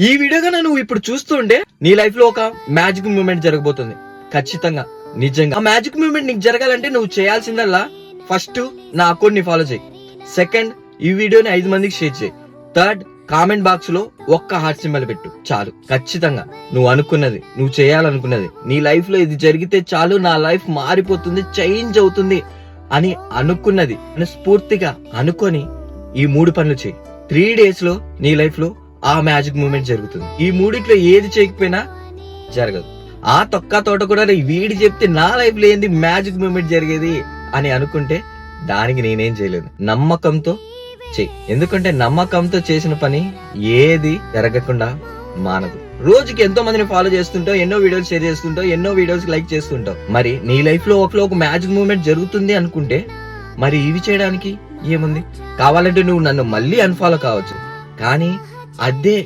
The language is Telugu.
ఈ వీడియోగా నువ్వు ఇప్పుడు చూస్తుంటే నీ లైఫ్లో ఒక మ్యాజిక్ మూమెంట్ జరగబోతుంది. ఖచ్చితంగా. నిజంగా. ఆ మ్యాజిక్ మూమెంట్ నీకు జరగాలంటే నువ్వు చేయాల్సిందల్లా ఫస్ట్ నా అకౌంట్ని ఫాలో చేయి. సెకండ్ ఈ వీడియోని ఐదు మందికి షేర్ చేయి. థర్డ్ కామెంట్ బాక్స్లో ఒక్క హార్ట్ సింబల్ పెట్టు. చాలు. ఖచ్చితంగా. నువ్వు అనుకున్నది. నువ్వు చేయాలనుకున్నది. నీ లైఫ్లో ఇది జరిగితే చాలు నా లైఫ్ మారిపోతుంది చేంజ్ అవుతుంది అని అనుకున్నది. అని స్ఫూర్తిగా అనుకొని ఈ మూడు పనులు చేయి. త్రీ డేస్లో నీ లైఫ్లో ఆ మ్యాజిక్ మూమెంట్ జరుగుతుంది. ఈ మూడిట్లో ఏది చేయకపోయినా జరగదు. ఆ తొక్క తోట కూడా రే వీడి చెప్తే నా లైఫ్లో ఏంది మ్యాజిక్ మూమెంట్ జరిగేది అని అనుకుంటే దానికి నేనేం చేయలేదు నమ్మకంతో చెయ్యి ఎందుకంటే నమ్మకంతో చేసిన పని ఏది జరగకుండా మానదు. రోజుకి ఎంతో మందిని ఫాలో చేస్తుంటావు ఎన్నో వీడియోలు షేర్ చేస్తుంటావు ఎన్నో వీడియోస్ లైక్ చేస్తుంటావు. మరి నీ లైఫ్లో ఒకలో ఒక మ్యాజిక్ మూమెంట్ జరుగుతుంది అనుకుంటే మరి ఇవి చేయడానికి ఏముంది? కావాలంటే నువ్వు నన్ను మళ్ళీ అన్ఫాలో కావచ్చు. కానీ అదే